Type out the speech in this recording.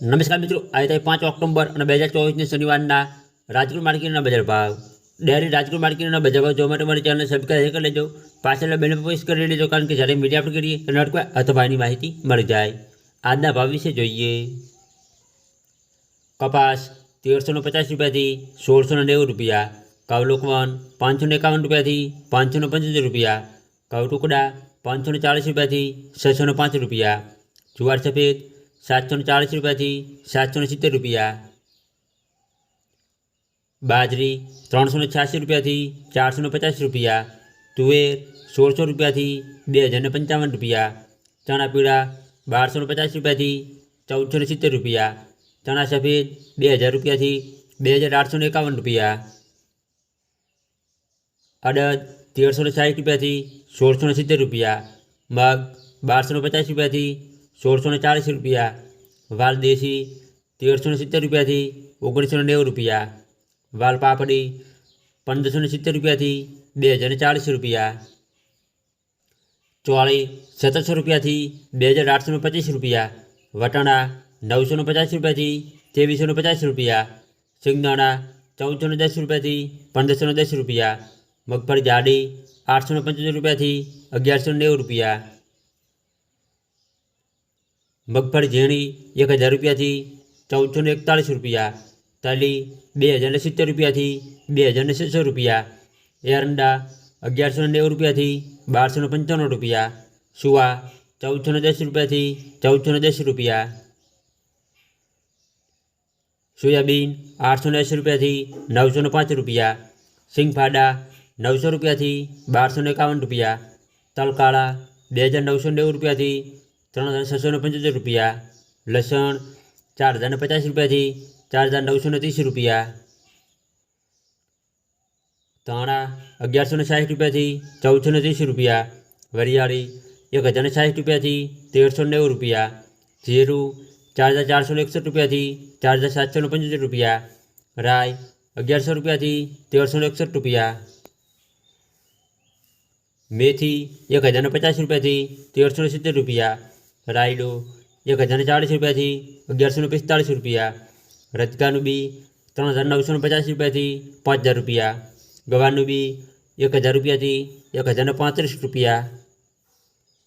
નમસ્કાર મિત્રો આજે તારીખ પાંચ ઓક્ટોબર અને બે હજાર ચોવીસની શનિવારના રાજકોટ માર્કેટના બજાર ભાવ ડેરી રાજકોટ માર્કેટના બજાર ભાવ જોવા માટે મારી ચેનલને સબસ્ક્રાઈબ કરી લેજો પાછળ બેલ પ્રેસ કરી લેજો કારણ કે જ્યારે મીડિયા અપલોડ કરીએ અને અટકો અથવાની માહિતી મળી જાય આજના ભાવ વિશે જોઈએ કપાસ તેરસો ને પચાસ રૂપિયાથી સોળસો ને નેવું રૂપિયા કવ લોકવન પાંચસો ને એકાવન રૂપિયાથી પાંચસો ને પંચોતેર રૂપિયા કવ ટુકડા પાંચસો ને ચાળીસ રૂપિયાથી છસો ને પાંચ રૂપિયા જુવાર સફેદ સાતસો ને ચાળીસ રૂપિયાથી સાતસો ને સિત્તેર રૂપિયા બાજરી ત્રણસો ને છ્યાસી રૂપિયાથી ચારસો ને પચાસ રૂપિયા તુવેર સોળસો રૂપિયાથી બે હજાર ને પંચાવન રૂપિયા ચણા પીળા બારસો ને પચાસ રૂપિયાથી ચૌદસો ને સિત્તેર રૂપિયા ચણા સફેદ બે હજાર રૂપિયાથી બે હજાર આઠસો ને એકાવન રૂપિયા અડદ તેરસો ને સાઠ રૂપિયાથી સોળસો ને સિત્તેર રૂપિયા મગ બારસો ને પચાસ રૂપિયાથી સોળસો ને ચાળીસ રૂપિયા વાલ દેશી તેરસો ને સિત્તેર રૂપિયાથી ઓગણીસો ને નેવું રૂપિયા વાલ પાપડી પંદરસો ને સિત્તેર રૂપિયાથી બે હજાર ને ચાળીસ રૂપિયા ચોળી સત્તરસો રૂપિયાથી બે હજાર આઠસો ને પચીસ રૂપિયા વટાણા નવસો ને પચાસ રૂપિયાથી ત્રેવીસો ને પચાસ રૂપિયા સિંગદાણા ચૌદસો ને દસ રૂપિયાથી પંદરસો ને દસ રૂપિયા મગફળી જાડી આઠસો ને પંચોતેર રૂપિયાથી અગિયારસો ને નેવું રૂપિયા મગફળી ઝીણી એક હજાર રૂપિયાથી ચૌદસો ને એકતાળીસ રૂપિયા તલી બે હજાર ને સિત્તેર રૂપિયાથી બે હજાર ને છસો રૂપિયા એરંડા અગિયારસો ને નેવું રૂપિયાથી બારસો ને પંચાણું રૂપિયા સુવા ચૌદસો ને દસ રૂપિયાથી ચૌદસો ને દસ રૂપિયા સોયાબીન આઠસો ને એંસી રૂપિયાથી નવસો ને પાંચ રૂપિયા સિંગફાડા નવસો રૂપિયાથી બારસો ને એકાવન રૂપિયા તલકાળા બે હજાર નવસો નેવું રૂપિયાથી ત્રણ હજાર છસો ને પંચોતેર રૂપિયા લસણ ચાર હજાર ને પચાસ રૂપિયાથી ચાર હજાર નવસો ને ત્રીસ રૂપિયા ધાણા અગિયારસો ને સાઠ રૂપિયાથી ચૌદસો ને ત્રીસ રૂપિયા વરિયાળી એક હજાર ને સાઠ રૂપિયાથી તેરસો ને નેવું રૂપિયા જીરું ચાર હજાર ચારસો ને એકસઠ રૂપિયાથી ચાર હજાર સાતસો ને પંચોતેર રૂપિયા રાય અગિયારસો રૂપિયાથી તેરસો ને એકસઠ રૂપિયા મેથી એક હજાર ને પચાસ રૂપિયાથી તેરસો ને સિત્તેર રૂપિયા રાયડો, એક હજારને ચાળીસ રૂપિયાથી અગિયારસોને પિસ્તાળીસ રૂપિયા. રજકાનું બી ત્રણ હજાર નવસોને પચાસ રૂપિયાથી પાંચ હજાર રૂપિયા. ગવાનું બી એક હજાર રૂપિયાથી એક હજારને પાંત્રીસ રૂપિયા.